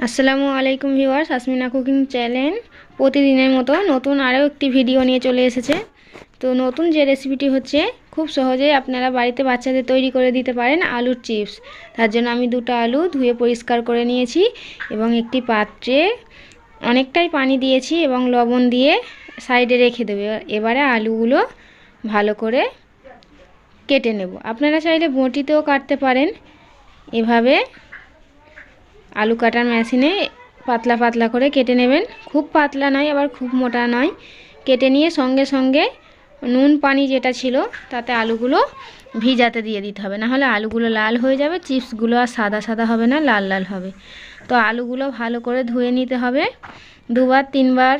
আসসালামু আলাইকুম viewers, Asmina cooking channel প্রতিদিনের মতো নতুন আরও একটি ভিডিও নিয়ে চলে এসেছে। তো নতুন যে রেসিপিটি হচ্ছে, খুব সহজেই আপনারা বাড়িতে বাচ্চাদের তৈরি করে দিতে পারেন আলুর চিপস। তার জন্য আমি দুটো আলু ধুয়ে পরিষ্কার করে নিয়েছি এবং একটি পাত্রে অনেকটাই পানি দিয়েছি এবং লবণ দিয়ে সাইডে রেখে দেবে। এবারে আলুগুলো ভালো করে কেটে নেব। আপনারা চাইলে বটিতেও কাটতে পারেন। এভাবে আলু কাটার মেশিনে পাতলা পাতলা করে কেটে নেবেন। খুব পাতলা নয়, আবার খুব মোটা নয়। কেটে নিয়ে সঙ্গে সঙ্গে নুন, পানি যেটা ছিল, তাতে আলুগুলো ভিজাতে দিয়ে দিতে হবে। নাহলে আলুগুলো লাল হয়ে যাবে, চিপসগুলো আর সাদা সাদা হবে না, লাল লাল হবে। তো আলুগুলো ভালো করে ধুয়ে নিতে হবে। দুবার, তিনবার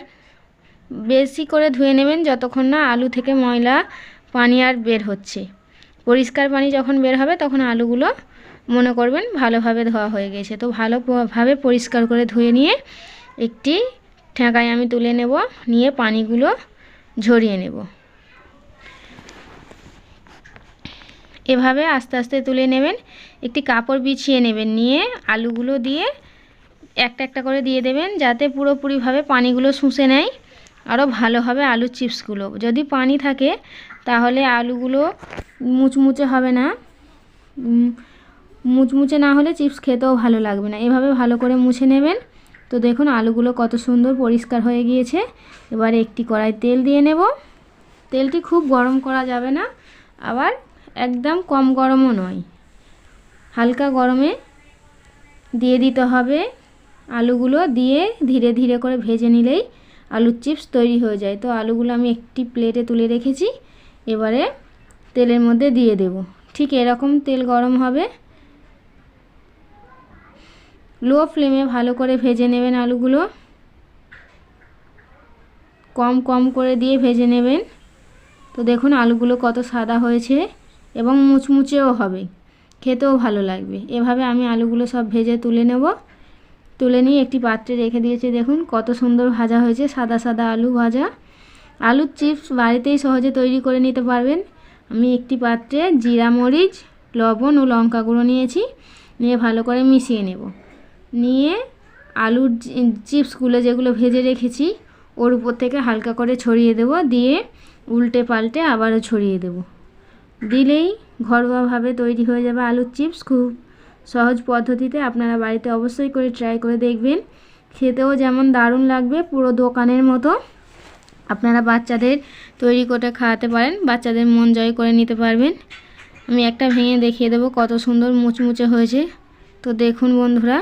বেশি করে ধুয়ে নেবেন, যতক্ষণ না আলু থেকে ময়লা, পানি আর বের হচ্ছে। পরিষ্কার পানি যখন বের হবে তখন আলুগুলো মনে করবেন ভালোভাবে ধোয়া হয়ে গেছে। তো ভালোভাবে পরিষ্কার করে ধুয়ে নিয়ে একটি ঠেকায় আমি তুলে নেব, নিয়ে পানিগুলো ঝরিয়ে নেব। এভাবে আস্তে আস্তে তুলে নেবেন, একটি কাপড় বিছিয়ে নেবেন, নিয়ে আলুগুলো দিয়ে একটা একটা করে দিয়ে দেবেন যাতে পুরোপুরিভাবে পানিগুলো শুষে নেয়, আরও ভালো হবে আলুর চিপসগুলো। যদি পানি থাকে তাহলে আলুগুলো মুচমুচে হবে না। মুচমুচে না হলে চিপস খেতেও ভালো লাগবে না। এভাবে ভালো করে মুছে নেবেন। তো দেখুন, আলুগুলো কত সুন্দর পরিষ্কার হয়ে গিয়েছে। এবারে একটি কড়াই তেল দিয়ে নেব। তেলটি খুব গরম করা যাবে না, আবার একদম কম গরমও নয়। হালকা গরমে দিয়ে দিতে হবে আলুগুলো। দিয়ে ধীরে ধীরে করে ভেজে নিলেই আলুর চিপস তৈরি হয়ে যায়। তো আলুগুলো আমি একটি প্লেটে তুলে রেখেছি। এবারে তেলের মধ্যে দিয়ে দেব। ঠিক এরকম তেল গরম হবে। লো ফ্লেমে ভালো করে ভেজে নেবেন আলুগুলো। কম কম করে দিয়ে ভেজে নেবেন। তো দেখুন আলুগুলো কত সাদা হয়েছে এবং মুচমুচেও হবে। খেতেও ভালো লাগবে। এভাবে আমি আলুগুলো সব ভেজে তুলে নেব। তুলে নিয়ে একটি পাত্রে রেখে দিয়েছি। দেখুন কত সুন্দর ভাজা হয়েছে, সাদা সাদা আলু ভাজা। আলুর চিপস বাড়িতেই সহজে তৈরি করে নিতে পারবেন। আমি একটি পাত্রে জিরা মরিচ, লবণ ও লঙ্কা গুঁড়ো নিয়েছি, নিয়ে ভালো করে মিশিয়ে নেব। নিয়ে আলুর চিপসগুলো যেগুলো ভেজে রেখেছি, ওর উপর থেকে হালকা করে ছড়িয়ে দেব, দিয়ে উল্টে পাল্টে আবারও ছড়িয়ে দেব। দিলেই ঘরোয়াভাবে তৈরি হয়ে যাবে আলুর চিপস। খুব সহজ পদ্ধতিতে আপনারা বাড়িতে অবশ্যই করে ট্রাই করে দেখবেন। খেতেও যেমন দারুণ লাগবে, পুরো দোকানের মতো। আপনারা বাচ্চাদের তৈরি করে খাওয়াতে পারেন, বাচ্চাদের মন জয় করে নিতে পারবেন। আমি একটা ভেঙে দেখিয়ে দেবো কত সুন্দর মুচমুচে হয়েছে। তো দেখুন বন্ধুরা,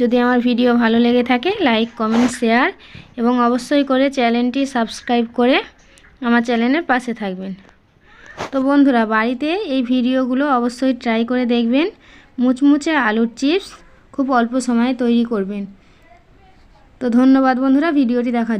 যদি আমার ভিডিও ভালো লেগে থাকে, লাইক, কমেন্ট, শেয়ার এবং অবশ্যই করে চ্যানেলটি সাবস্ক্রাইব করে আমার চ্যানেলের পাশে থাকবেন। তো বন্ধুরা, বাড়িতে এই ভিডিওগুলো অবশ্যই ট্রাই করে দেখবেন। মুচমুচে আলুর চিপস খুব অল্প সময়ে তৈরি করবেন। তো ধন্যবাদ বন্ধুরা, ভিডিওটি দেখার